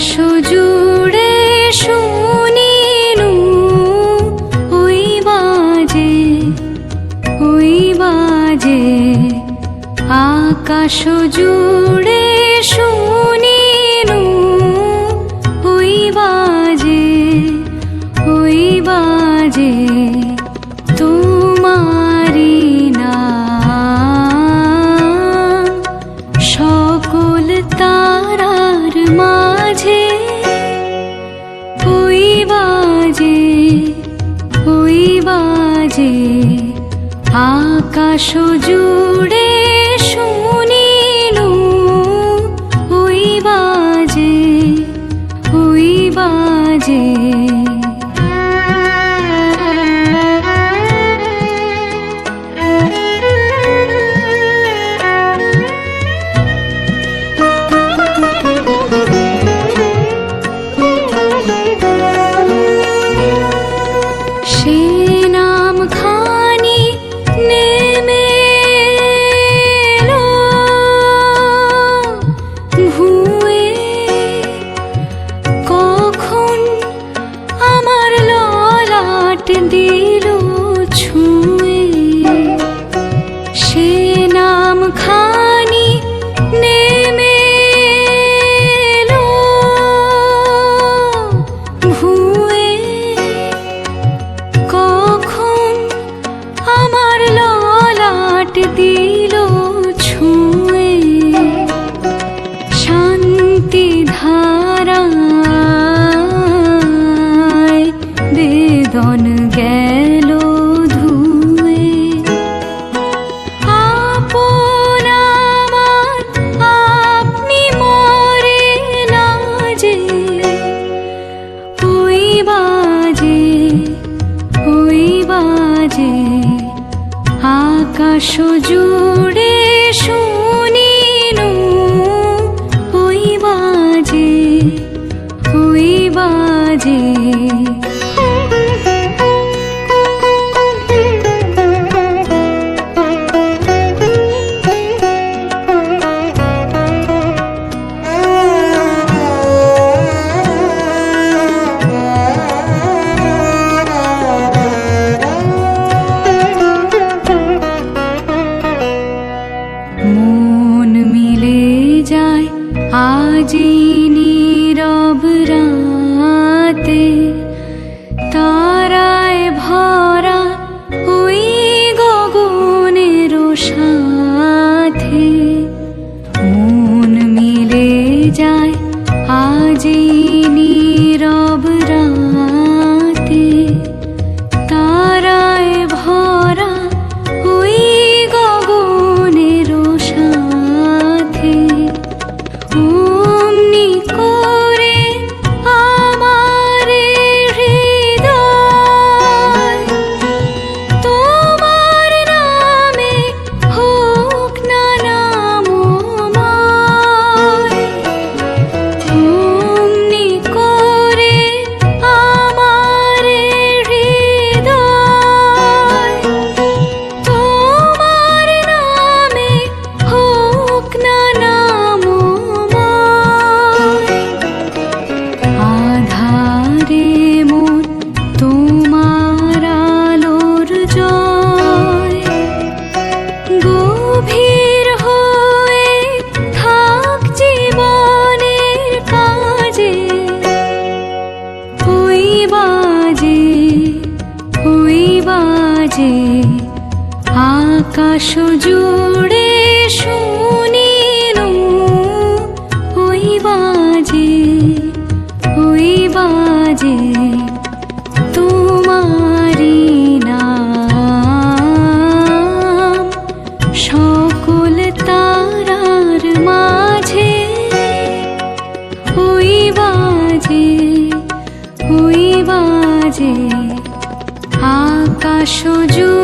আকাশ জুড়ে শুনিনু ওই বাজে ওই বাজে। আকাশ জুড়ে শুনিনু ওই বাজে ওই বাজে। বাজে আকাশ জুড়ে শুনিল ওই বাজে ওই বাজে। আকাশ জুড়ে যায় আজই আকাশ জুড়ে শুন সুযোগ